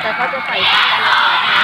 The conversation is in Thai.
แต่เขาจะใส่ตาละ